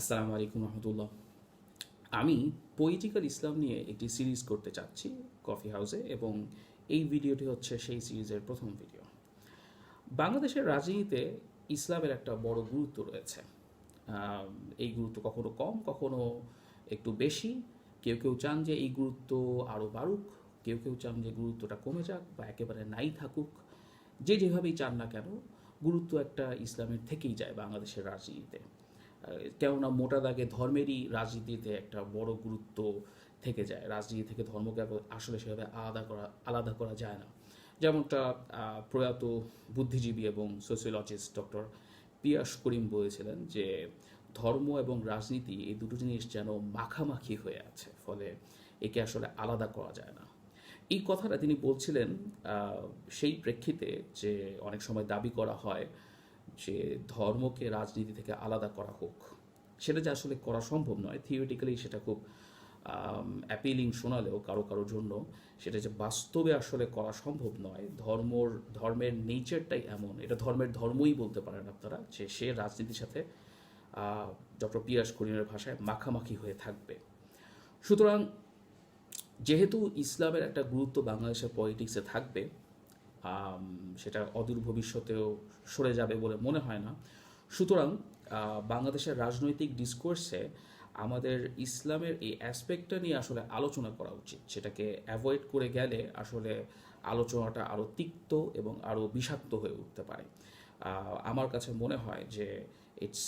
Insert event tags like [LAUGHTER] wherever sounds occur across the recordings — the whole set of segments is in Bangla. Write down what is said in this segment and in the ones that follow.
আসসালামু আলাইকুম রহমতুল্লাহ। আমি পলিটিক্যাল ইসলাম নিয়ে একটি সিরিজ করতে চাচ্ছি কফি হাউসে এবং এই ভিডিওটি হচ্ছে সেই সিরিজের প্রথম ভিডিও বাংলাদেশের রাজনীতিতে ইসলামের একটা বড় গুরুত্ব রয়েছে। এই গুরুত্ব কখনো কম, কখনো একটু বেশি। কেউ কেউ চান যে এই গুরুত্ব আরও বাড়ুক, কেউ কেউ চান যে গুরুত্বটা কমে যাক বা একেবারে নাই থাকুক। যে যেভাবেই চান না কেন, গুরুত্ব একটা ইসলামের থেকেই যায় বাংলাদেশের রাজনীতিতে। কেননা মোটা দাগে ধর্মেরই রাজনীতিতে একটা বড় গুরুত্ব থেকে যায়। রাজনীতি থেকে ধর্মকে আসলে সেভাবে আলাদা করা আলাদা করা যায় না। যেমনটা প্রয়াত বুদ্ধিজীবী এবং সোসিওলজিস্ট ডক্টর পিয়াস করিম বলেছিলেন যে, ধর্ম এবং রাজনীতি এই দুটো জিনিস যেন মাখামাখি হয়ে আছে, ফলে একে আসলে আলাদা করা যায় না। এই কথাটা তিনি বলছিলেন সেই প্রেক্ষিতে যে অনেক সময় দাবি করা হয় যে ধর্মকে রাজনীতি থেকে আলাদা করা হোক। সেটা যে আসলে করা সম্ভব নয়। থিওরিটিক্যালি সেটা খুব অ্যাপিলিং শোনালেও কারও কারোর জন্য সেটা যে বাস্তবে আসলে করা সম্ভব নয়। ধর্মর, ধর্মের নেচারটাই এমন। এটা ধর্মের ধর্মই বলতে পারেন আপনারা যে সে রাজনীতির সাথে ডক্টর পিয়াস করিমের ভাষায় মাখামাখি হয়ে থাকবে। সুতরাং যেহেতু ইসলামের একটা গুরুত্ব বাংলাদেশের পলিটিক্সে থাকবে সেটা অদূর ভবিষ্যতেও সরে যাবে বলে মনে হয় না। সুতরাং বাংলাদেশের রাজনৈতিক ডিসকোর্সে আমাদের ইসলামের এই অ্যাসপেক্টটা নিয়ে আসলে আলোচনা করা উচিত। সেটাকে অ্যাভয়েড করে গেলে আসলে আলোচনাটা আরও তিক্ত এবং আরও বিষাক্ত হয়ে উঠতে পারে। আমার কাছে মনে হয় যে it's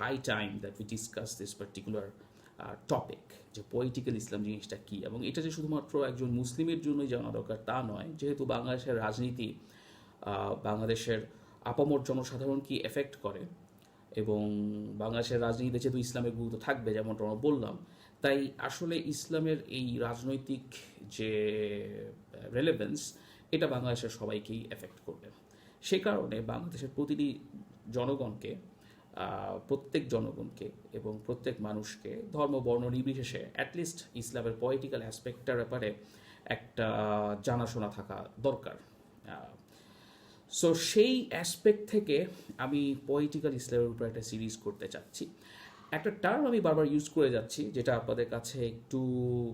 high time that we discuss this particular topic যে পলিটিক্যাল ইসলাম জিনিসটা কী? এবং এটা যে শুধুমাত্র একজন মুসলিমের জন্যই জানা দরকার তা নয়, যেহেতু বাংলাদেশের রাজনীতি বাংলাদেশের আপামর জনসাধারণ কি এফেক্ট করে? এবং বাংলাদেশের রাজনীতিতে যেহেতু ইসলামের গুরুত্ব থাকবে, যেমনটা আমরা বললাম, তাই আসলে ইসলামের এই রাজনৈতিক যে রেলেভেন্স এটা বাংলাদেশের সবাইকেই এফেক্ট করবে। সে কারণে বাংলাদেশের প্রতিটি জনগণকে প্রত্যেক জনগণকে এবং প্রত্যেক মানুষকে ধর্ম, বর্ণ, নির্বিশেষে অ্যাটলিস্ট ইসলামের পলিটিক্যাল অ্যাসপেক্টটার ব্যাপারে একটা জানাশোনা থাকা দরকার। সো সেই অ্যাসপেক্ট থেকে আমি পলিটিক্যাল ইসলামের উপর একটা সিরিজ করতে চাচ্ছি। একটা টার্ম আমি বারবার ইউজ করে যাচ্ছি, যেটা আপনাদের কাছে একটু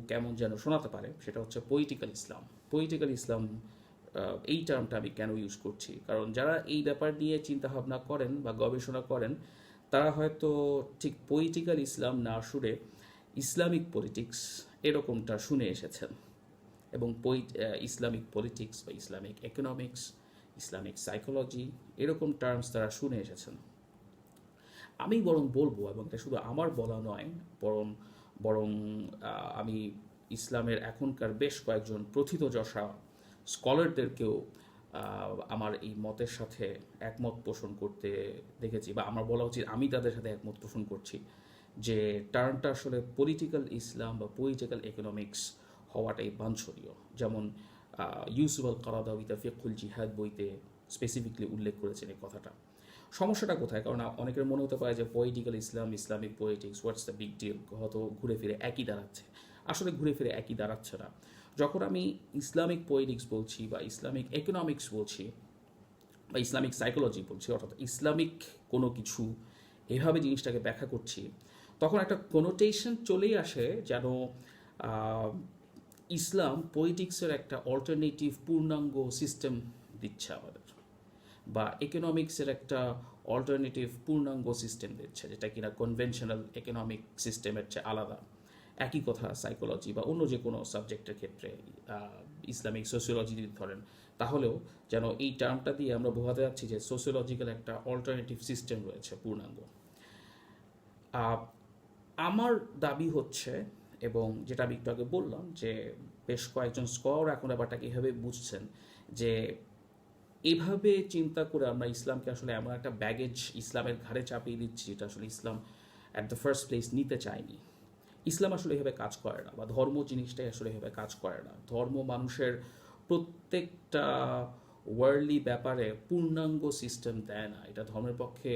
কেমন যেন শোনাতে পারে, সেটা হচ্ছে পলিটিক্যাল ইসলাম। পলিটিক্যাল ইসলাম এই টার্মটা আমি কেন ইউজ করছি? কারণ যারা এই ব্যাপার নিয়ে চিন্তাভাবনা করেন বা গবেষণা করেন, তারা হয়তো ঠিক পলিটিক্যাল ইসলাম না শুনে ইসলামিক পলিটিক্স এরকমটা শুনে এসেছেন। এবং ইসলামিক পলিটিক্স বা ইসলামিক ইকোনমিক্স ইসলামিক সাইকোলজি এরকম টার্মস তারা শুনে এসেছেন। আমি বরং বলব, এবং এটা শুধু আমার বলা নয়, বরং বরং আমি ইসলামের এখনকার বেশ কয়েকজন প্রথিতযশা স্কলারদেরকেও আমার এই মতের সাথে একমত পোষণ করতে দেখেছি বা আমার বলা উচিত আমি তাদের সাথে একমত পোষণ করছি যে টার্মটা আসলে পলিটিক্যাল ইসলাম বা পলিটিক্যাল ইকোনমিক্স হওয়াটাই বাঞ্ছনীয়। যেমন ইউসুফ আল কারাদাউিতা ফিকুল জিহাদ বইতে স্পেসিফিকলি উল্লেখ করেছেন এই কথাটা। সমস্যাটা কোথায়? কারণ অনেকের মনে হতে পারে যে political Islam Islamic politics what's the big deal হয়তো ঘুরে ফিরে একই দাঁড়াচ্ছে। আসলে ঘুরে ফিরে একই দাঁড়াচ্ছে না। যখন আমি ইসলামিক পলিটিক্স বলছি বা ইসলামিক ইকোনমিক্স বলছি বা ইসলামিক সাইকোলজি বলছি, অর্থাৎ ইসলামিক কোনো কিছু এভাবে জিনিসটাকে ব্যাখ্যা করছি, তখন একটা কোনোটেশন চলেই আসে যেন ইসলাম পলিটিক্সের একটা অল্টারনেটিভ পূর্ণাঙ্গ সিস্টেম দিচ্ছে আমাদের বা ইকোনমিক্সের একটা অল্টারনেটিভ পূর্ণাঙ্গ সিস্টেম দিচ্ছে, যেটা কিনা কনভেনশনাল ইকোনমিক সিস্টেমের চেয়ে আলাদা। একই কথা সাইকোলজি বা অন্য যে কোনো সাবজেক্টের ক্ষেত্রে ইসলামিক সোসিওলজি যদি ধরেন, তাহলেও যেন এই টার্মটা দিয়ে আমরা বোঝাতে যাচ্ছি যে সোসিওলজিক্যাল একটা অল্টারনেটিভ সিস্টেম রয়েছে পূর্ণাঙ্গ। আমার দাবি হচ্ছে এবং যেটা আমি একটু আগে বললাম যে বেশ কয়েকজন স্কর এখন ব্যাপারটাকে এভাবে বুঝছেন যে এভাবে চিন্তা করে আমরা ইসলামকে আসলে এমন একটা ব্যাগেজ ইসলামের ঘাড়ে চাপিয়ে দিচ্ছি যেটা আসলে Islam at the first place নিতে চায়নি। ইসলাম আসলে এভাবে কাজ করে না বা ধর্ম জিনিসটাই আসলে এভাবে কাজ করে না। ধর্ম মানুষের প্রত্যেকটা ওয়ার্ল্ডলি ব্যাপারে পূর্ণাঙ্গ সিস্টেম দেয় না। এটা ধর্মের পক্ষে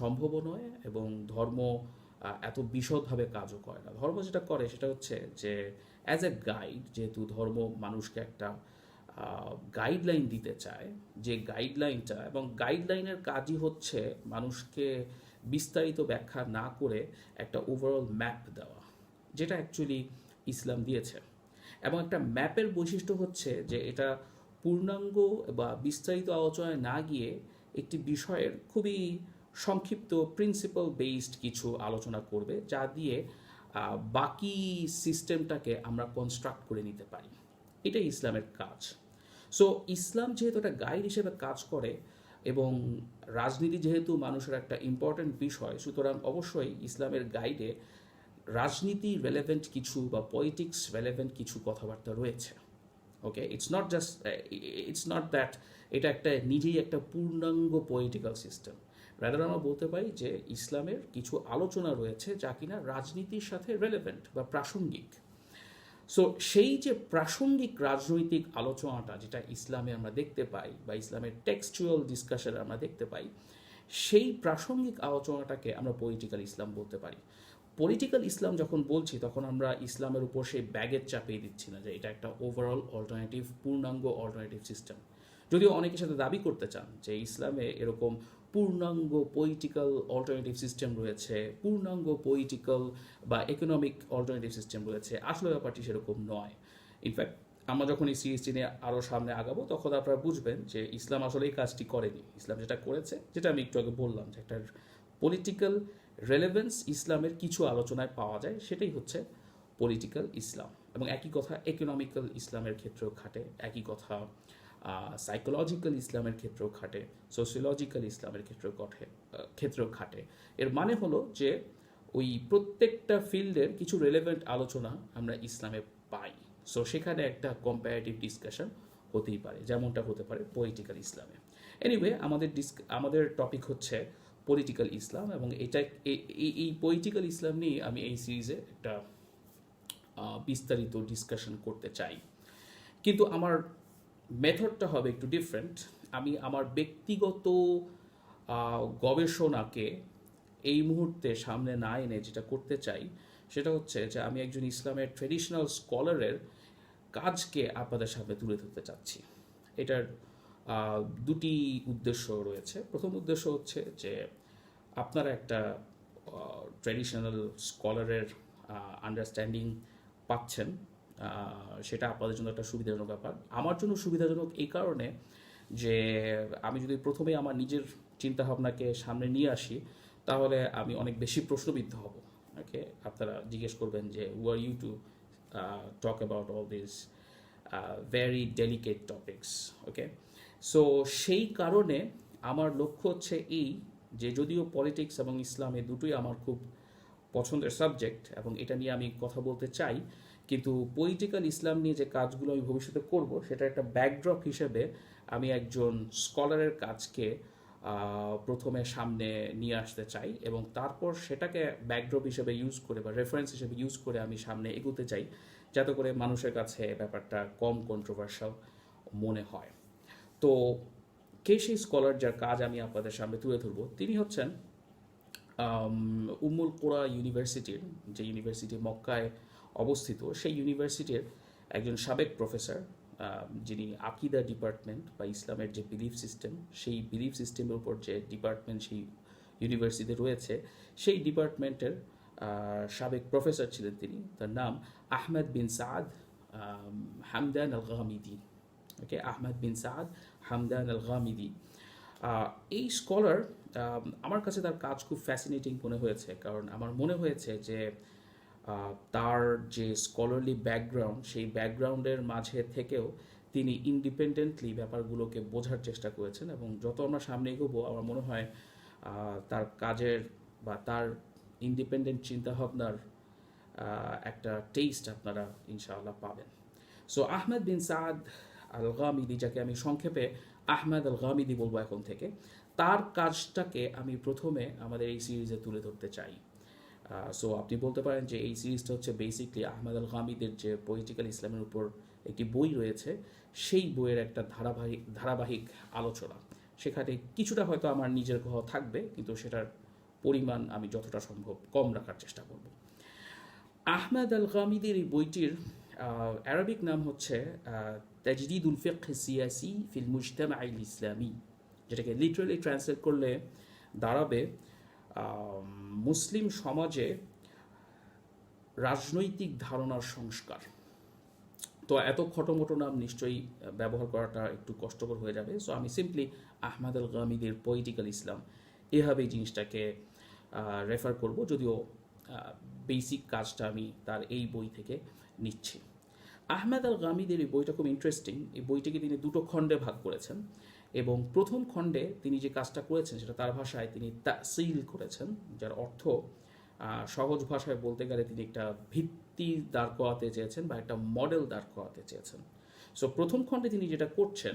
সম্ভবও নয় এবং ধর্ম এত বিশদভাবে কাজও করে না। ধর্ম যেটা করে সেটা হচ্ছে যে অ্যাজ এ গাইড যেহেতু ধর্ম মানুষকে একটা গাইডলাইন দিতে চায়, যে গাইডলাইনটা এবং গাইডলাইনের কাজই হচ্ছে মানুষকে বিস্তারিত ব্যাখ্যা না করে একটা ওভারঅল ম্যাপ দেওয়া। যেটা অ্যাকচুয়ালি ইসলাম দিয়েছে। এবং একটা ম্যাপের বৈশিষ্ট্য হচ্ছে যে এটা পূর্ণাঙ্গ বা বিস্তারিত আলোচনায় না গিয়ে একটি বিষয়ের খুবই সংক্ষিপ্ত প্রিন্সিপাল বেসড কিছু আলোচনা করবে, যা দিয়ে বাকি সিস্টেমটাকে আমরা কনস্ট্রাক্ট করে নিতে পারি। এটাই ইসলামের কাজ। সো ইসলাম যেহেতু একটা গাইড হিসেবে কাজ করে এবং রাজনীতি যেহেতু মানুষের একটা ইম্পর্ট্যান্ট বিষয়, সুতরাং অবশ্যই ইসলামের গাইডে রাজনীতি রেলেভেন্ট কিছু বা পলিটিক্স রেলেভেন্ট কিছু কথাবার্তা রয়েছে okay it's not just it's not that এটা একটা নিজেই একটা পূর্ণাঙ্গ পলিটিক্যাল সিস্টেম রাদার আমরা বলতে পারি যে ইসলামের কিছু আলোচনা রয়েছে যা কিনা রাজনীতির সাথে রেলেভেন্ট বা প্রাসঙ্গিক। সো সেই যে প্রাসঙ্গিক রাজনৈতিক আলোচনাটা যেটা ইসলামে আমরা দেখতে পাই বা ইসলামের টেক্সচুয়াল ডিসকাশনে আমরা দেখতে পাই, সেই প্রাসঙ্গিক আলোচনাটাকে আমরা পলিটিক্যাল ইসলাম বলতে পারি। পলিটিক্যাল ইসলাম যখন বলছি, তখন আমরা ইসলামের উপর সেই ব্যাগের চাপিয়ে দিচ্ছি না যে এটা একটা ওভারঅল অল্টারনেটিভ পূর্ণাঙ্গ অল্টারনেটিভ সিস্টেম যদিও অনেকের সাথে দাবি করতে চান যে ইসলামে এরকম পূর্ণাঙ্গ পলিটিক্যাল অল্টারনেটিভ সিস্টেম রয়েছে, পূর্ণাঙ্গ পলিটিক্যাল বা ইকোনমিক অল্টারনেটিভ সিস্টেম রয়েছে, আসলে ব্যাপারটি সেরকম নয়। ইনফ্যাক্ট আমরা যখন এই সিরিজটি নিয়ে আরও সামনে আগাবো, তখন আপনারা বুঝবেন যে ইসলাম আসলে এই কাজটি করেনি। ইসলাম যেটা করেছে, যেটা আমি একটু আগে বললাম যে একটা পলিটিক্যাল রেলেভেন্স ইসলামের কিছু আলোচনায় পাওয়া যায়, সেটাই হচ্ছে পলিটিক্যাল ইসলাম এবং একই কথা ইকোনমিক্যাল ইসলামের ক্ষেত্রেও খাটে, একই কথা সাইকোলজিক্যাল ইসলামের ক্ষেত্রেও খাটে সোসিওলজিক্যাল ইসলামের ক্ষেত্রেও ঘটে ক্ষেত্রেও খাটে। এর মানে হলো যে ওই প্রত্যেকটা ফিল্ডের কিছু রেলেভেন্ট আলোচনা আমরা ইসলামে পাই। সো সেখানে একটা কম্পারেটিভ ডিসকাশন হতেই পারে, যেমনটা হতে পারে পলিটিক্যাল ইসলামে। এনিওয়ে আমাদের ডিসক আমাদের টপিক হচ্ছে পলিটিক্যাল ইসলাম এবং এটা এই- পলিটিক্যাল ইসলাম নিয়ে আমি এই সিরিজে একটা বিস্তারিত ডিসকাশন করতে চাই। কিন্তু আমার মেথডটা হবে একটু ডিফারেন্ট আমি আমার ব্যক্তিগত গবেষণাকে এই মুহূর্তে সামনে না এনে যেটা করতে চাই, সেটা হচ্ছে যে আমি একজন ইসলামের ট্রেডিশনাল স্কলারের কাজকে আপনাদের সামনে তুলে ধরতে চাচ্ছি। এটার দুটি উদ্দেশ্য রয়েছে। প্রথম উদ্দেশ্য হচ্ছে যে আপনারা একটা ট্রেডিশনাল স্কলারের আন্ডারস্ট্যান্ডিং পাচ্ছেন। সেটা আপনাদের জন্য একটা সুবিধাজনক ব্যাপার। আমার জন্য সুবিধাজনক এই কারণে যে আমি যদি প্রথমে আমার নিজের চিন্তাভাবনাকে সামনে নিয়ে আসি, তাহলে আমি অনেক বেশি প্রশ্নবিদ্ধ হব। ওকে? আপনারা জিজ্ঞেস করবেন যে were you to talk about all this very delicate topics okay? So সেই কারণে আমার লক্ষ্য হচ্ছে এই যে যদিও পলিটিক্স এবং ইসলাম এই দুটোই আমার খুব পছন্দের সাবজেক্ট এবং এটা নিয়ে আমি কথা বলতে চাই, কিন্তু পলিটিক্যাল ইসলাম নিয়ে যে কাজগুলো আমি ভবিষ্যতে করব সেটা একটা ব্যাকড্রপ হিসেবে আমি একজন স্কলারের কাজকে প্রথমে সামনে নিয়ে আসতে চাই এবং তারপর সেটাকে ব্যাকড্রপ হিসেবে ইউজ করে বা রেফারেন্স হিসেবে ইউজ করে আমি সামনে এগোতে চাই, যাতে করে মানুষের কাছে ব্যাপারটা কম কন্ট্রোভার্সাল মনে হয়। তো কে সেই স্কলার যার কাজ আমি আপনাদের সামনে তুলে ধরবো, তিনি হচ্ছেন উম্মুল কোরা ইউনিভার্সিটির, যে ইউনিভার্সিটি মক্কায় অবস্থিত, সেই ইউনিভার্সিটির একজন সাবেক প্রফেসর যিনি আকিদা ডিপার্টমেন্ট বা ইসলামের যে বিলিফ সিস্টেম সেই বিলিফ সিস্টেমের উপর যে ডিপার্টমেন্ট সেই ইউনিভার্সিটিতে রয়েছে, সেই ডিপার্টমেন্টের সাবেক প্রফেসর ছিলেন তিনি। তার নাম আহমেদ বিন সাদ হামদান আল গামিদি ওকে আহমেদ বিন সাদ হামদান আল গামিদি এই স্কলার আমার কাছে তার কাজ খুব ফ্যাসিনেটিং মনে হয়েছে। কারণ আমার মনে হয়েছে যে তার যে স্কলারলি ব্যাকগ্রাউন্ড সেই ব্যাকগ্রাউন্ডের মাঝে থেকেও তিনি ইন্ডিপেন্ডেন্টলি ব্যাপারগুলোকে বোঝার চেষ্টা করেছেন এবং যত আমরা সামনে এগোবো, আমার মনে হয় তার কাজের বা তার ইন্ডিপেন্ডেন্ট চিন্তাভাবনার একটা টেস্ট আপনারা ইনশাআল্লাহ পাবেন। সো আহমেদ বিন সাদ আল গামিদি যাকে আমি সংক্ষেপে আহমেদ আল গামিদি বলব এখন থেকে, তার কাজটাকে আমি প্রথমে আমাদের এই সিরিজে তুলে ধরতে চাই। সো আপনি বলতে পারেন যে এই সিরিজটা হচ্ছে বেসিকলি আহমেদ আল গামিদের যে পলিটিক্যাল ইসলামের উপর একটি বই রয়েছে, সেই বইয়ের একটা ধারাবাহিক ধারাবাহিক আলোচনা। সেখানে কিছুটা হয়তো আমার নিজের কথা থাকবে, কিন্তু সেটার পরিমাণ আমি যতটা সম্ভব কম রাখার চেষ্টা করব। আহমেদ আল গামিদের এই বইটির অ্যারাবিক নাম হচ্ছে তাজদিদুল ফিকহ সিয়াসি ফিল মুজতামা ইসলামী যেটাকে লিটারালি ট্রান্সলেট করলে দাঁড়াবে মুসলিম সমাজে রাজনৈতিক ধারণার সংস্কার। তো এত খটোমটো নাম নিশ্চয়ই ব্যবহার করাটা একটু কষ্টকর হয়ে যাবে। সো আমি সিম্পলি আহমদ আল গামিদের পলিটিক্যাল ইসলাম এভাবেই জিনিসটাকে রেফার করব। যদিও বেসিক কাজটা আমি তার এই বই থেকে নিচ্ছি। আহমেদ আল গামিদের এই বইটা খুব ইন্টারেস্টিং এই বইটিকে তিনি দুটো খণ্ডে ভাগ করেছেন এবং প্রথম খণ্ডে তিনি যে কাজটা করেছেন সেটা তার ভাষায় তিনি তাসিল করেছেন, যার অর্থ সহজ ভাষায় বলতে গেলে তিনি একটা ভিত্তি দাঁড় করাতে চেয়েছেন বা একটা মডেল দাঁড় করাতে চেয়েছেন। সো প্রথম খণ্ডে তিনি যেটা করছেন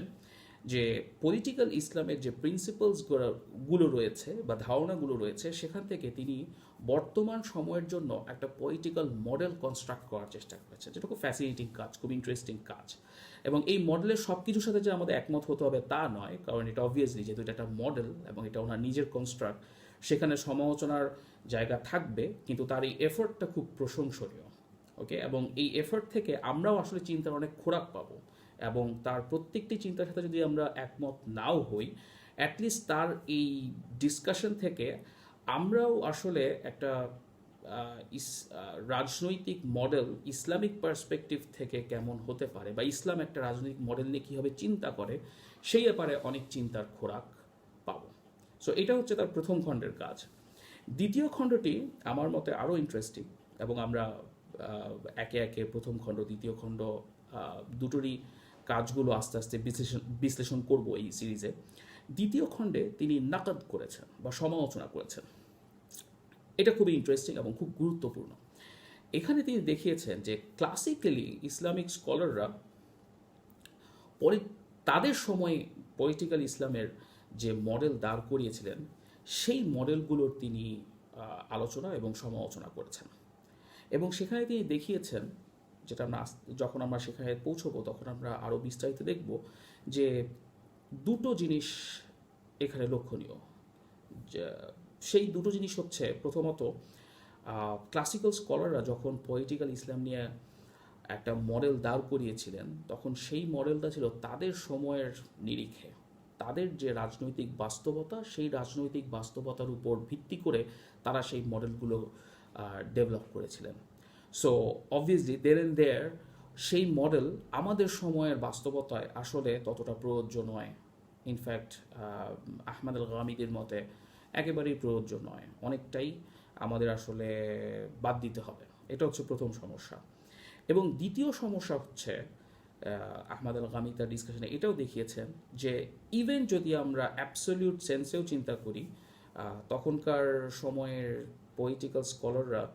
যে পলিটিক্যাল ইসলামের যে প্রিন্সিপালসগুলো রয়েছে বা ধারণাগুলো রয়েছে, সেখান থেকে তিনি বর্তমান সময়ের জন্য একটা পলিটিক্যাল মডেল কনস্ট্রাক্ট করার চেষ্টা করেছেন, যেটা খুব ফ্যাসিনেটিং কাজ, খুব ইন্টারেস্টিং কাজ। এবং এই মডেলের সব কিছুর সাথে যে আমাদের একমত হতে হবে তা নয়, কারণ এটা অবভিয়াসলি যেহেতু এটা একটা মডেল এবং এটা ওনার নিজের কনস্ট্রাক্ট সেখানে সমালোচনার জায়গা থাকবে, কিন্তু তার এই এফোর্টটা খুব প্রশংসনীয় ওকে এবং এই এফোর্ট থেকে আমরাও আসলে চিন্তার অনেক খোরাক পাবো। এবং তার প্রত্যেকটি চিন্তার সাথে যদি আমরা একমত নাও হই অ্যাটলিস্ট তার এই ডিসকাশন থেকে আমরাও আসলে একটা ইস- রাজনৈতিক মডেল ইসলামিক পার্সপেক্টিভ থেকে কেমন হতে পারে বা ইসলাম একটা রাজনৈতিক মডেল নিয়ে কীভাবে চিন্তা করে, সেই ব্যাপারে অনেক চিন্তার খোরাক পাবো। সো এটা হচ্ছে তার প্রথম খণ্ডের কাজ। দ্বিতীয় খণ্ডটি আমার মতে আরও ইন্টারেস্টিং এবং আমরা একে একে প্রথম খণ্ড, দ্বিতীয় খণ্ড দুটোরই কাজগুলো আস্তে আস্তে বিশ্লেষণ বিশ্লেষণ করব এই সিরিজে দ্বিতীয় খণ্ডে তিনি নাকাদ করেছেন বা সমালোচনা করেছেন। এটা খুবই ইন্টারেস্টিং এবং খুব গুরুত্বপূর্ণ। এখানে তিনি দেখিয়েছেন যে ক্লাসিক্যালি ইসলামিক স্কলাররা পরি তাদের সময়ে পলিটিক্যাল ইসলামের যে মডেল দাঁড় করিয়েছিলেন, সেই মডেলগুলোর তিনি আলোচনা এবং সমালোচনা করেছেন। এবং সেখানে তিনি দেখিয়েছেন যেটা আমরা যখন আমরা সেখানে পৌঁছবো তখন আমরা আরও বিস্তারিত দেখব যে দুটো জিনিস এখানে লক্ষণীয়। সেই দুটো জিনিস হচ্ছে প্রথমত ক্লাসিক্যাল স্কলাররা যখন পলিটিক্যাল ইসলাম নিয়ে একটা মডেল দাঁড় করিয়েছিলেন, তখন সেই মডেলটা ছিল তাদের সময়ের নিরিখে। তাদের যে রাজনৈতিক বাস্তবতা, সেই রাজনৈতিক বাস্তবতার উপর ভিত্তি করে তারা সেই মডেলগুলো ডেভেলপ করেছিলেন। So obviously there and there সেই মডেল আমাদের সময়ের বাস্তবতায় আসলে ততটা প্রযোজ্য নয়। ইনফ্যাক্ট আহমদ আল গামিদের মতে একেবারেই প্রযোজ্য নয়। অনেকটাই আমাদের আসলে বাদ দিতে হবে। এটা হচ্ছে প্রথম সমস্যা। এবং দ্বিতীয় সমস্যা হচ্ছে আহ, আহমদ আল গামি তার ডিসকাশনে এটাও দেখিয়েছেন যে ইভেন যদি আমরা অ্যাবসলিউট সেন্সেও চিন্তা করি তখনকার সময়ের পলিটিক্যাল স্কলাররা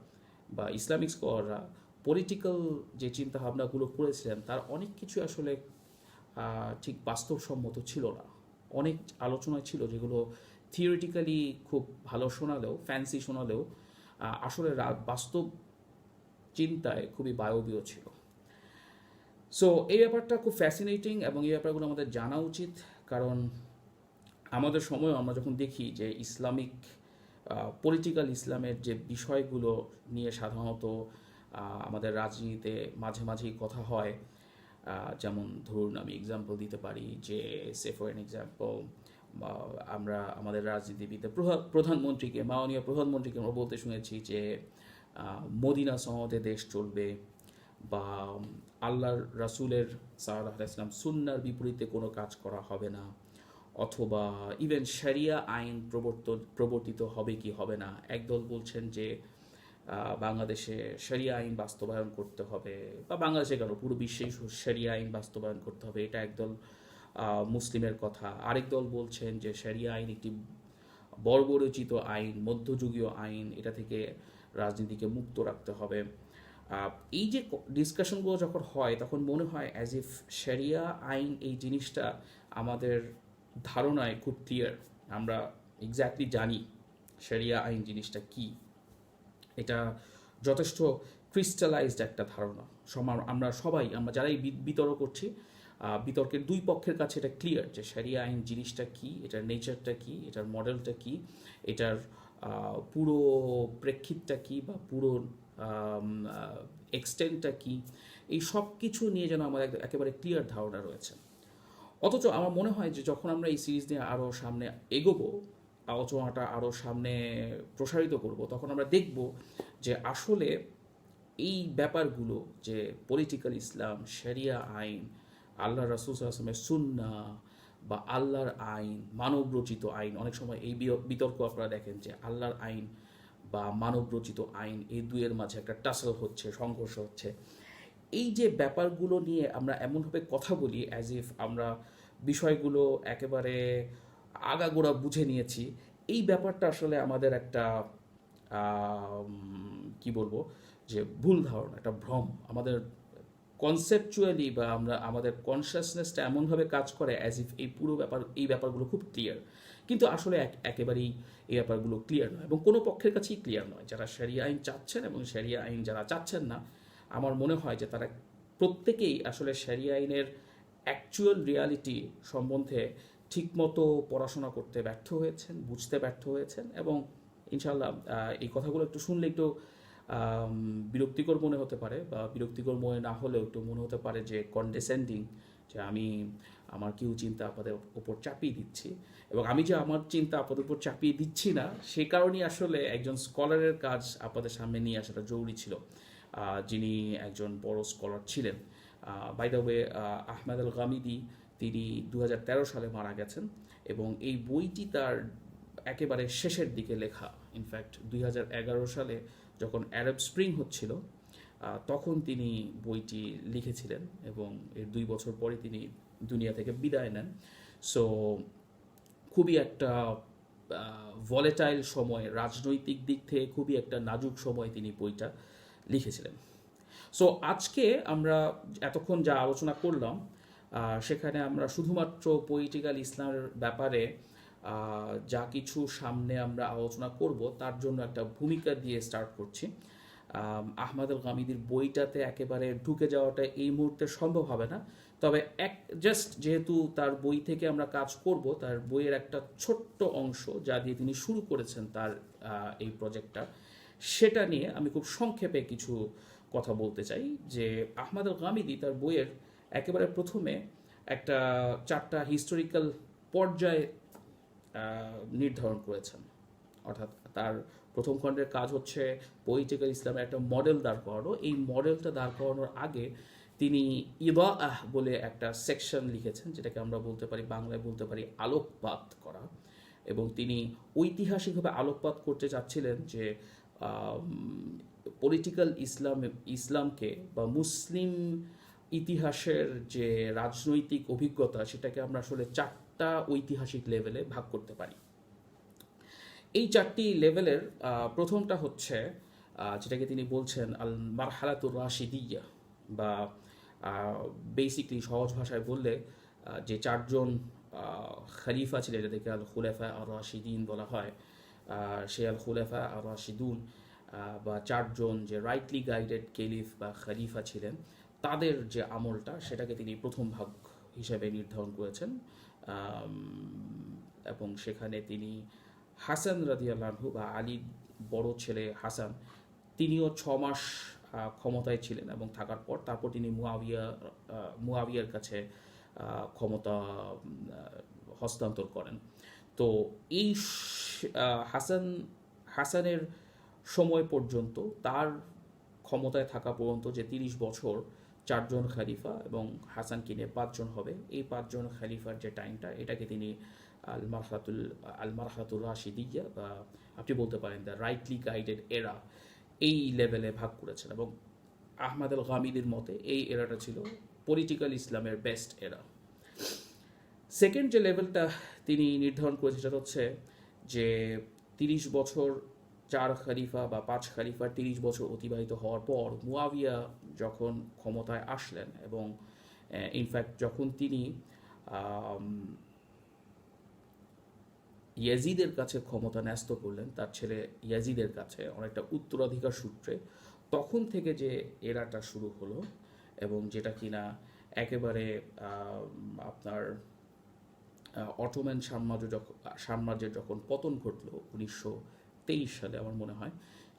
বা ইসলামিক স্কলাররা পলিটিক্যাল যে চিন্তাভাবনাগুলো করেছিলেন, তার অনেক কিছু আসলে ঠিক বাস্তবসম্মত ছিল না। অনেক আলোচনা ছিল যেগুলো থিওরিটিক্যালি খুব ভালো শোনালেও ফ্যান্সি শোনালেও আসলে বাস্তব চিন্তায় খুবই বায়বীয় ছিল। সো এই ব্যাপারটা খুব ফ্যাসিনেটিং এবং এই ব্যাপারগুলো আমাদের জানা উচিত। কারণ আমাদের সময় আমরা যখন দেখি যে ইসলামিক পলিটিক্যাল ইসলামের যে বিষয়গুলো নিয়ে সাধারণত আমাদের রাজনীতিতে মাঝে মাঝেই কথা হয় যেমন ধরুন আমি এক্সাম্পল দিতে পারি যে সে ফর এন এক্সাম্পল আমরা আমাদের রাজনীতিবিদে প্রধা- প্রধানমন্ত্রীকে, মাননীয় প্রধানমন্ত্রীকে আমরা বলতে শুনেছি যে মদিনা সনদে দেশ চলবে বা, আল্লাহর রাসূলের সাল্লাহ ইসলাম সুন্নার বিপরীতে কোনো কাজ করা হবে না। অথবা ইভেন শরিয়া আইন প্রবর্তন প্রবর্তিত হবে কি হবে না, একদল বলছেন যে বাংলাদেশে শরিয়া আইন বাস্তবায়ন করতে হবে, বা বাংলাদেশে কেন, পুরো বিশ্বেই শরিয়া আইন বাস্তবায়ন করতে হবে, এটা একদল মুসলিমের কথা। আরেক দল বলছেন যে শরিয়া আইন একটি বর্বরচিত আইন, মধ্যযুগীয় আইন, এটা থেকে রাজনীতিকে মুক্ত রাখতে হবে। এই যে ডিসকাশনগুলো যখন হয়, তখন মনে হয় অ্যাজ ইফ শরিয়া আইন এই জিনিসটা আমাদের ধারণায় খুব ক্লিয়ার আমরা এক্স্যাক্টলি জানি শরিয়া আইন জিনিসটা কি। এটা যথেষ্ট ক্রিস্টালাইজড একটা ধারণা। সমার আমরা সবাই, আমরা যারাই বিতর্ক করছি বিতর্কের দুই পক্ষের কাছে এটা ক্লিয়ার যে শরিয়া আইন জিনিসটা কি, এটার নেচারটা কি, এটার মডেলটা কি, এটার পুরো প্রেক্ষিতটা কি বা পুরো এক্সটেন্টটা কি, এই সব কিছু নিয়ে যেন আমাদের এক- একেবারে ক্লিয়ার ধারণা রয়েছে। অথচ আমার মনে হয় যে যখন আমরা এই সিরিজ নিয়ে আরও সামনে এগোবো আলোচনাটা আরও সামনে প্রসারিত করব, তখন আমরা দেখব যে আসলে এই ব্যাপারগুলো যে পলিটিক্যাল ইসলাম শরিয়া আইন আল্লাহ রাসুল আসলামের সুন্না, বা আল্লাহর আইন, মানবরচিত আইন, অনেক সময় এই বিতর্ক আপনারা দেখেন যে আল্লাহর আইন বা মানবরচিত আইন এই দুইয়ের মাঝে একটা টাসল হচ্ছে, সংঘর্ষ হচ্ছে। এই যে ব্যাপারগুলো নিয়ে আমরা এমনভাবে কথা বলি অ্যাজ ইফ আমরা বিষয়গুলো একেবারে আগাগোড়া বুঝে নিয়েছি, এই ব্যাপারটা আসলে আমাদের একটা কি বলব, যে ভুল ধারণা, একটা ভ্রম। আমাদের কনসেপচুয়ালি বা আমরা, আমাদের কনসিয়াসনেসটা এমনভাবে কাজ করে অ্যাজ ইফ এই পুরো ব্যাপার, এই ব্যাপারগুলো খুব ক্লিয়ার কিন্তু আসলে এক- একেবারেই এই ব্যাপারগুলো ক্লিয়ার নয় এবং কোনো পক্ষের কাছেই ক্লিয়ার নয়। যারা শরিয়া আইন চাচ্ছেন এবং শরিয়া আইন যারা চাচ্ছেন না আমার মনে হয় যে তারা প্রত্যেকেই আসলে শরিয়া আইনের অ্যাকচুয়াল রিয়ালিটি সম্বন্ধে ঠিকমতো পড়াশোনা করতে ব্যর্থ হয়েছেন, বুঝতে ব্যর্থ হয়েছেন এবং ইনশাল্লাহ এই কথাগুলো একটু শুনলে একটু বিরক্তিকর মনে হতে পারে বা বিরক্তিকর মনে না হলেও একটু মনে হতে পারে যে কন্ডেসেন্ডিং যে আমি আমার কেউ চিন্তা আপনাদের উপর চাপিয়ে দিচ্ছি এবং আমি যে আমার চিন্তা আপনাদের উপর চাপিয়ে দিচ্ছি না, সে কারণেই আসলে একজন স্কলারের কাজ আপনাদের সামনে নিয়ে আসাটা জরুরি ছিল। যিনি একজন বড় স্কলার ছিলেন। By the way Ahmed al Ghamidi তিনি দু হাজার তেরো সালে মারা গেছেন এবং এই বইটি তার একেবারে শেষের দিকে লেখা। ইনফ্যাক্ট দুই হাজার এগারো সালে যখন অ্যারব স্প্রিং হচ্ছিল তখন তিনি বইটি লিখেছিলেন এবং এর দুই বছর পরে তিনি দুনিয়া থেকে বিদায় নেন। সো খুবই একটা ভলেটাইল সময়, রাজনৈতিক দিক থেকে খুবই একটা নাজুক সময় তিনি বইটা লিখেছিলেন। সো আজকে আমরা এতক্ষণ যা আলোচনা করলাম সেখানে আমরা শুধুমাত্র পলিটিক্যাল ইসলামের ব্যাপারে যা কিছু সামনে আমরা আলোচনা করব, তার জন্য একটা ভূমিকা দিয়ে স্টার্ট করছি। আহমদ আল গামিদির বইটাতে একেবারে ঢুকে যাওয়াটা এই মুহূর্তে সম্ভব হবে না। তবে এক জাস্ট যেহেতু তার বই থেকে আমরা কাজ করব, তার বইয়ের একটা ছোট্ট অংশ যা দিয়ে তিনি শুরু করেছেন তার এই প্রজেক্টটা সেটা নিয়ে আমি খুব সংক্ষেপে কিছু কথা বলতে চাই, যে আহমদ আল গামিদি তার বইয়ের একেবারে প্রথমে একটা চারটা হিস্টোরিক্যাল পর্যায় নির্ধারণ করেছেন। অর্থাৎ তার প্রথম খণ্ডের কাজ হচ্ছে পলিটিক্যাল ইসলামের একটা মডেল দাঁড় করানো। এই মডেলটা দাঁড় করানোর আগে তিনি ইবা আহ বলে একটা সেকশন লিখেছেন, যেটাকে আমরা বলতে পারি, বাংলায় বলতে পারি আলোকপাত করা। এবং তিনি ঐতিহাসিকভাবে আলোকপাত করতে চাচ্ছিলেন যে পলিটিক্যাল ইসলাম ইসলামকে বা মুসলিম ইতিহাসের যে রাজনৈতিক অভিজ্ঞতা, সেটাকে আমরা আসলে চারটা ঐতিহাসিক লেভেলে ভাগ করতে পারি। এই চারটি লেভেলের প্রথমটা হচ্ছে যেটাকে তিনি বলছেন আল মারহালাতুর রাশিদিয়া বা বেসিকলি সহজ ভাষায় বললে যে চারজন খালিফা ছিলেন, এটাকে আল খুলেফা আর রাশিদিন বলা হয় আল খুলেফা আর রাশিদুন বা চারজন যে রাইটলি গাইডেড কেলিফ বা খলিফা ছিলেন, তাদের যে আমলটা, সেটাকে তিনি প্রথম ভাগ হিসেবে নির্ধারণ করেছেন। এবং সেখানে তিনি হাসান রাদিয়াল্লাহু বা আলীর বড় ছেলে হাসান, তিনিও ছ মাস ক্ষমতায় ছিলেন এবং থাকার পর তারপর তিনি মুয়াবিয়া মুয়াবিয়ার কাছে ক্ষমতা হস্তান্তর করেন। তো এই হাসান, হাসানের সময় পর্যন্ত তার ক্ষমতায় থাকা পর্যন্ত যে তিরিশ বছর চারজন খালিফা এবং হাসানকে নিয়ে পাঁচজন হবে, এই পাঁচজন খালিফার যে টাইমটা, এটাকে তিনি আল মারহাতুল রাশিদিয়া বা আপনি বলতে পারেন দ্য রাইটলি গাইডেড এরা এই লেভেলে ভাগ করেছেন এবং আহমদ আল গামিদের মতে এই এরাটা ছিল পলিটিক্যাল ইসলামের বেস্ট এরা সেকেন্ড যে লেভেলটা তিনি নির্ধারণ করেছেন সেটা হচ্ছে যে তিরিশ বছর চার খালিফা বা পাঁচ খালিফার তিরিশ বছর অতিবাহিত হওয়ার পর মুয়াবিয়া যখন ক্ষমতায় আসলেন এবং ইনফ্যাক্ট যখন তিনি ইয়াজিদের কাছে ক্ষমতা ন্যস্ত করলেন, তার ছেলে ইয়াজিদের কাছে অনেকটা উত্তরাধিকার সূত্রে, তখন থেকে যে এরাটা শুরু হলো এবং যেটা কিনা একেবারে আপনার অটোম্যান সাম্রাজ্য যখন সাম্রাজ্যের যখন পতন ঘটলো উনিশশো তেইশ সালে, আমার মনে হয়,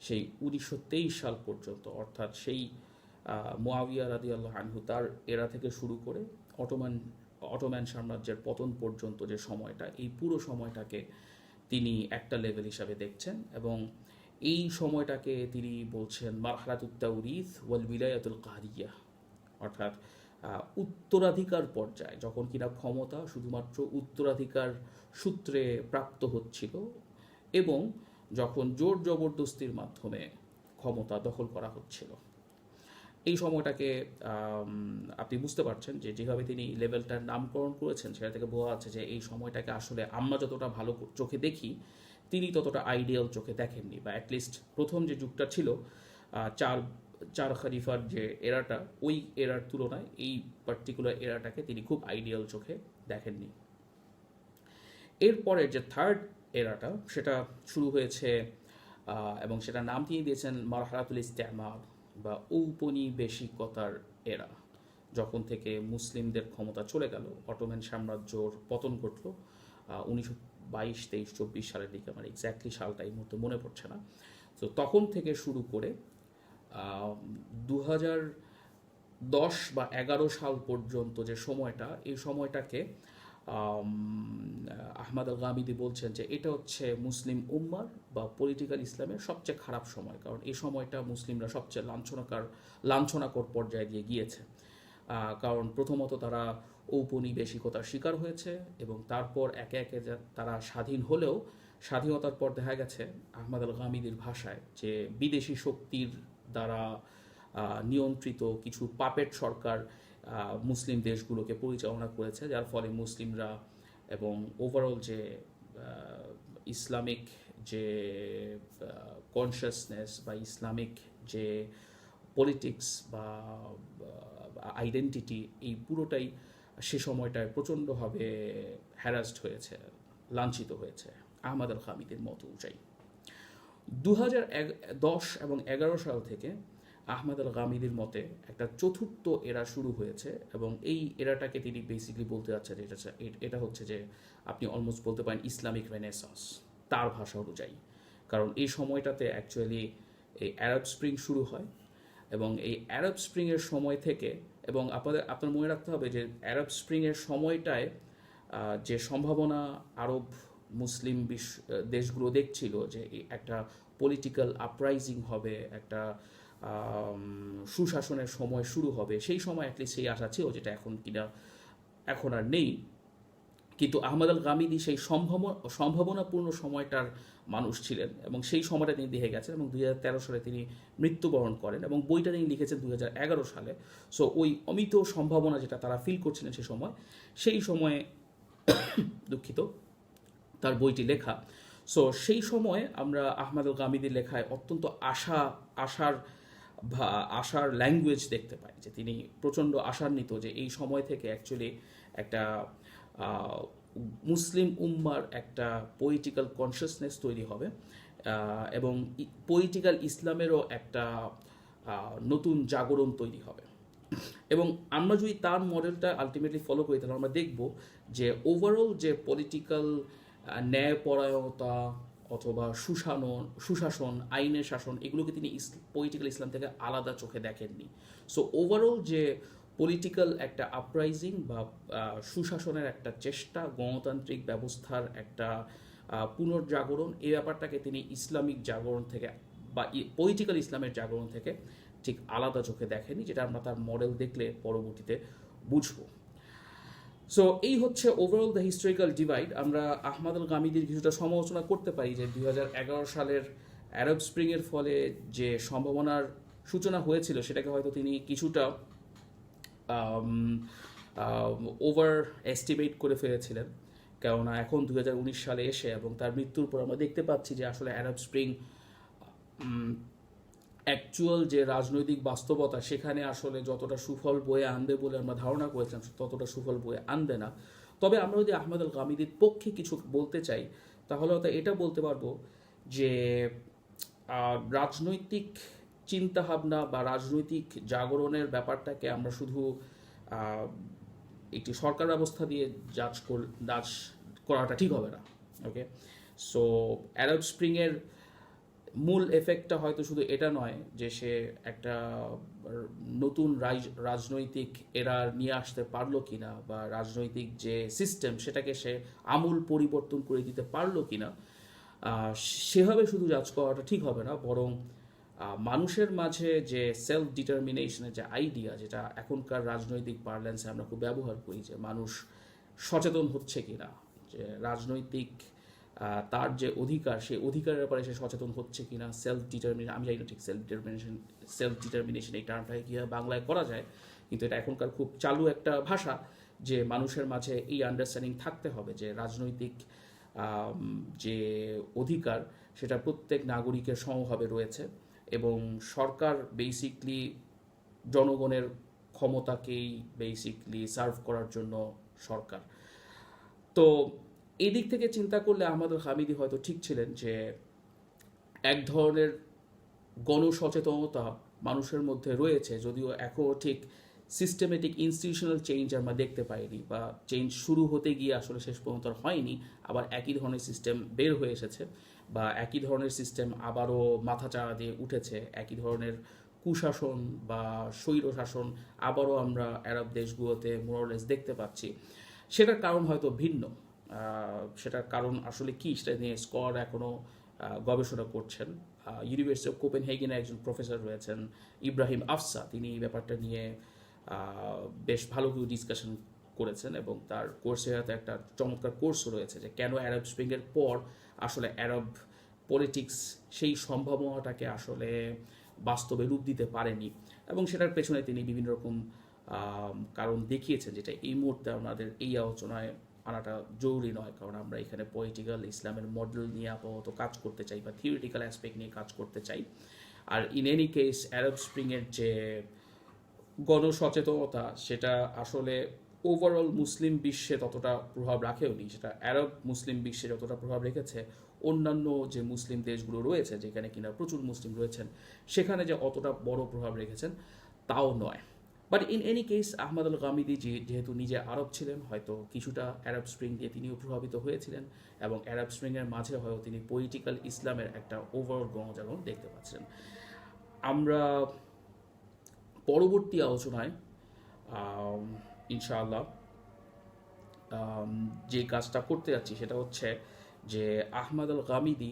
সেই উনিশশো তেইশ সাল পর্যন্ত, অর্থাৎ সেই মুয়াবিয়া রাদি আল্লাহ আনহু তার এরা থেকে শুরু করে অটোম্যান অটোম্যান সাম্রাজ্যের পতন পর্যন্ত যে সময়টা, এই পুরো সময়টাকে তিনি একটা লেভেল হিসাবে দেখছেন এবং এই সময়টাকে তিনি বলছেন মারহারাতুত্তাউরিস ওয়াল বিলায়াতুল কাহারিয়া, অর্থাৎ উত্তরাধিকার পর্যায়ে, যখন কিনা ক্ষমতা শুধুমাত্র উত্তরাধিকার সূত্রে প্রাপ্ত হচ্ছিল এবং যখন জোর জবরদস্তির মাধ্যমে ক্ষমতা দখল করা হচ্ছিল। এই সময়টাকে আপনি বুঝতে পারছেন যে যেভাবে তিনি লেভেলটার নামকরণ করেছেন সেটা থেকে বোঝা যাচ্ছে যে এই সময়টাকে আসলে আমরা যতটা ভালো চোখে দেখি, তিনি ততটা আইডিয়াল চোখে দেখেননি বা অ্যাটলিস্ট প্রথম যে যুগটা ছিল চার চার খলিফার যে এরাটা, ওই এরার তুলনায় এই পার্টিকুলার এরাটাকে তিনি খুব আইডিয়াল চোখে দেখেননি। এরপরে যে থার্ড এরাটা, সেটা শুরু হয়েছে এবং সেটা নাম তিনি দিয়েছেন মারহারাতুল ইস্তেমার বা ঔপনিবেশিকতার এরা। যখন থেকে মুসলিমদের ক্ষমতা চলে গেল, অটোম্যান সাম্রাজ্যর পতন ঘটল উনিশশো বাইশ, তেইশ, চব্বিশ সালের দিকে, আমার এক্স্যাক্টলি সালটা এই মুহূর্তে মনে পড়ছে না। তো তখন থেকে শুরু করে দু হাজার দশ বা এগারো সাল পর্যন্ত যে সময়টা, এই সময়টাকে আহমদ আল গামিদি বলছেন যে এটা হচ্ছে মুসলিম উম্মার বা পলিটিক্যাল ইসলামের সবচেয়ে খারাপ সময়, কারণ এই সময়টা মুসলিমরা সবচেয়ে লাঞ্ছনাকার, লাঞ্ছনাকর পর্যায়ে দিয়ে গিয়েছে। কারণ প্রথমত তারা ঔপনিবেশিকতার শিকার হয়েছে এবং তারপর একে একে তারা স্বাধীন হলেও, স্বাধীনতার পর দেখা গেছে আহমদ আল গামিদির ভাষায় যে বিদেশি শক্তির দ্বারা নিয়ন্ত্রিত কিছু পাপেট সরকার মুসলিম দেশগুলোকে পরিচালনা করেছে, যার ফলে মুসলিমরা এবং ওভারঅল যে ইসলামিক যে কনসিয়াসনেস বা ইসলামিক যে পলিটিক্স বা আইডেন্টিটি এই পুরোটাই সে সময়টায় প্রচণ্ডভাবে হ্যারাসড হয়েছে, লাঞ্ছিত হয়েছে। আহমদ আল হামিদের মত অনুযায়ী দু দশ এবং এগারো সাল থেকে আহমেদ আল গামিদির মতে একটা চতুর্থ এরা শুরু হয়েছে এবং এই এরাটাকে তিনি বেসিকলি বলতে যাচ্ছেন এটা এটা হচ্ছে যে আপনি অলমোস্ট বলতে পারেন ইসলামিক রেনেসাস তার ভাষা অনুযায়ী। কারণ এই সময়টাতে অ্যাকচুয়ালি এই অ্যারব স্প্রিং শুরু হয় এবং এই অ্যারব স্প্রিংয়ের সময় থেকে এবং আপনাদের, আপনার মনে রাখতে হবে যে অ্যারব স্প্রিংয়ের সময়টায় যে সম্ভাবনা আরব মুসলিম বিশ্ব দেশগুলো দেখছিল যে একটা পলিটিক্যাল আপরাইজিং হবে, একটা সুশাসনের সময় শুরু হবে। সেই সময় অ্যাটলিস্ট সেই আশা ছিল যেটা এখন কিনা, এখন আর নেই। কিন্তু আহমদ আল গামিদি সেই সম্ভাবনা, সম্ভাবনাপূর্ণ সময়টার মানুষ ছিলেন এবং সেই সময়টা তিনি দেখে গেছেন এবং দুই হাজার তেরো সালে তিনি মৃত্যুবরণ করেন এবং বইটা তিনি লিখেছেন দুই হাজার এগারো সালে। সো ওই অমিত সম্ভাবনা যেটা তারা ফিল করছিলেন সেই সময়, সেই সময়ে [COUGHS] দুঃখিত তার বইটি লেখা। সো সেই সময়ে আমরা আহমদ গামিদির লেখায় অত্যন্ত আশা, আশার আশার ল্যাঙ্গুয়েজ দেখতে পাই যে তিনি প্রচণ্ড আশান্বিত যে এই সময় থেকে অ্যাকচুয়ালি একটা মুসলিম উম্মার একটা পলিটিক্যাল কনসিয়াসনেস তৈরি হবে। এবং পলিটিক্যাল ইসলামেরও একটা নতুন জাগরণ তৈরি হবে। এবং আমরা যদি তার মডেলটা আলটিমেটলি ফলো করি, তাহলে আমরা দেখব যে ওভারঅল যে পলিটিক্যাল ন্যায়পরায়ণতা অথবা সুশাসন সুশাসন, আইনের শাসন, এগুলোকে তিনি পলিটিক্যাল ইসলাম থেকে আলাদা চোখে দেখেননি। সো ওভারঅল যে পলিটিক্যাল একটা আপরাইজিং বা সুশাসনের একটা চেষ্টা, গণতান্ত্রিক ব্যবস্থার একটা পুনর্জাগরণ এই ব্যাপারটাকে তিনি ইসলামিক জাগরণ থেকে বা পলিটিক্যাল ইসলামের জাগরণ থেকে ঠিক আলাদা চোখে দেখেনি যেটা আমরা তার মডেল দেখলে পরবর্তীতে বুঝব। সো এই হচ্ছে ওভারঅল দ্য হিস্টোরিক্যাল ডিভাইড আমরা আহমদ আল গামিদির কিছুটা সমালোচনা করতে পারি যে দু হাজার এগারো সালের অ্যারব স্প্রিংয়ের ফলে যে সম্ভাবনার সূচনা হয়েছিল সেটাকে হয়তো তিনি কিছুটা ওভার এস্টিমেট করে ফেলেছিলেন। কেননা এখন দু হাজার উনিশ সালে এসে এবং তার মৃত্যুর পর আমরা দেখতে পাচ্ছি যে আসলে অ্যারব স্প্রিং অ্যাকচুয়াল যে রাজনৈতিক বাস্তবতা, সেখানে আসলে যতটা সুফল বয়ে আনবে বলে আমরা ধারণা করেছিলাম, ততটা সুফল বয়ে আনবে না। তবে আমরা যদি আহমদ আল গামিদির পক্ষে কিছু বলতে চাই, তাহলে হয়তো এটা বলতে পারব যে রাজনৈতিক চিন্তাভাবনা বা রাজনৈতিক জাগরণের ব্যাপারটাকে আমরা শুধু একটি সরকার ব্যবস্থা দিয়ে জাজ জাজ করাটা ঠিক হবে না ওকে সো অ্যারব স্প্রিংয়ের মূল এফেক্টটা হয়তো শুধু এটা নয় যে সে একটা নতুন রাজনৈতিক এরা নিয়ে আসতে পারল কিনা বা রাজনৈতিক যে সিস্টেম সেটাকে সে আমূল পরিবর্তন করে দিতে পারল কিনা সেভাবে শুধু জাজ করাটা ঠিক হবে না, বরং মানুষের মাঝে যে সেলফ ডিটারমিনেশনের যে আইডিয়া যেটা এখনকার রাজনৈতিক পার্লেন্সে আমরা খুব ব্যবহার করি যে মানুষ সচেতন হচ্ছে কিনা, যে রাজনৈতিক তার যে অধিকার, সেই অধিকারের ব্যাপারে সে সচেতন হচ্ছে কিনা সেলফ ডিটারমিনেশন আমি জানি না ঠিক সেলফ ডিটারমিনেশন সেলফ ডিটারমিনেশন এই টার্মটাকে কীভাবে বাংলায় করা যায়, কিন্তু এটা এখনকার খুব চালু একটা ভাষা যে মানুষের মাঝে এই আন্ডারস্ট্যান্ডিং থাকতে হবে যে রাজনৈতিক যে অধিকার, সেটা প্রত্যেক নাগরিকের সমভাবে রয়েছে এবং সরকার বেসিকলি জনগণের ক্ষমতাকেই বেসিকলি সার্ভ করার জন্য সরকার। তো এই দিক থেকে চিন্তা করলে আমাদের হামিদি হয়তো ঠিক ছিলেন যে এক ধরনের গণসচেতনতা মানুষের মধ্যে রয়েছে, যদিও এখনও ঠিক সিস্টেমেটিক ইনস্টিটিউশনাল চেঞ্জ আমরা দেখতে পাইনি বা চেঞ্জ শুরু হতে গিয়ে আসলে শেষ পর্যন্ত হয়নি, আবার একই ধরনের সিস্টেম বের হয়ে এসেছে বা একই ধরনের সিস্টেম আবারও মাথাচাড়া দিয়ে উঠেছে, একই ধরনের কুশাসন বা স্বৈর শাসন আবারও আমরা আরব দেশগুলোতে মোরলেস দেখতে পাচ্ছি। সেটার কারণ হয়তো ভিন্ন। সেটার কারণ আসলে কি সেটা নিয়ে স্কর এখনও গবেষণা করছেন। ইউনিভার্সিটি অফ কোপেন কোপেনহেগেনের একজন প্রফেসর রয়েছেন ইব্রাহিম আফসা। তিনি এই ব্যাপারটা নিয়ে বেশ ভালো কিছু ডিসকাশন করেছেন এবং তার কোর্সে হাতে একটা চমৎকার কোর্সও রয়েছে যে কেন অ্যারব স্প্রিংয়ের পর আসলে অ্যারব পলিটিক্স সেই সম্ভাবনাটাকে আসলে বাস্তবে রূপ দিতে পারেনি। এবং সেটার পেছনে তিনি বিভিন্ন রকম কারণ দেখিয়েছেন যেটা এই মুহূর্তে আমাদের এই আলোচনায় আনাটা জরুরি নয়, কারণ আমরা এখানে পলিটিক্যাল ইসলামের মডেল নিয়ে আপাতত কাজ করতে চাই বা থিওরিটিক্যাল অ্যাসপেক্ট নিয়ে কাজ করতে চাই। আর ইন এনি কেস অ্যারব স্প্রিংয়ের যে গণসচেতনতা, সেটা আসলে ওভারঅল মুসলিম বিশ্বে ততটা প্রভাব রাখেওনি, সেটা আরব মুসলিম বিশ্বে যতটা প্রভাব রেখেছে, অন্যান্য যে মুসলিম দেশগুলো রয়েছে, যেখানে কিনা প্রচুর মুসলিম রয়েছেন, সেখানে যে অতটা বড় প্রভাব রেখেছেন, তাও নয়। But in any case Ahmad al Ghamidi যেহেতু নিজে আরব ছিলেন, হয়তো কিছুটা আরব স্প্রিং দিয়ে তিনিও প্রভাবিত হয়েছিলেন এবং আরব স্প্রিংয়ের মাঝে হয়তো তিনি পলিটিক্যাল ইসলামের একটা ওভারঅল গণজাগরণ দেখতে পাচ্ছেন আমরা পরবর্তী আলোচনায় ইনশাআল্লাহ যে কাজটা করতে যাচ্ছি সেটা হচ্ছে যে আহমদ আল গামিদি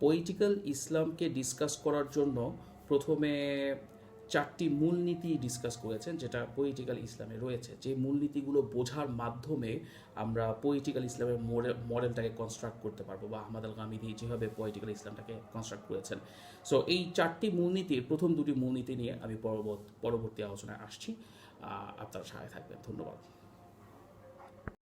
পলিটিক্যাল ইসলামকে ডিসকাস করার জন্য প্রথমে চারটি মূলনীতি ডিসকাস করেছেন যেটা পলিটিক্যাল ইসলামে রয়েছে। যে মূলনীতিগুলো বোঝার মাধ্যমে আমরা পলিটিক্যাল ইসলামের মডেল মডেলটাকে কনস্ট্রাক্ট করতে পারব বা আহমদ আল গামিদি যেভাবে পলিটিক্যাল ইসলামটাকে কনস্ট্রাক্ট করেছেন। সো এই চারটি মূলনীতির প্রথম দুটি মূলনীতি নিয়ে আমি পরবর্তী আলোচনায় আসছি। আপনারা সহায় থাকবেন। ধন্যবাদ।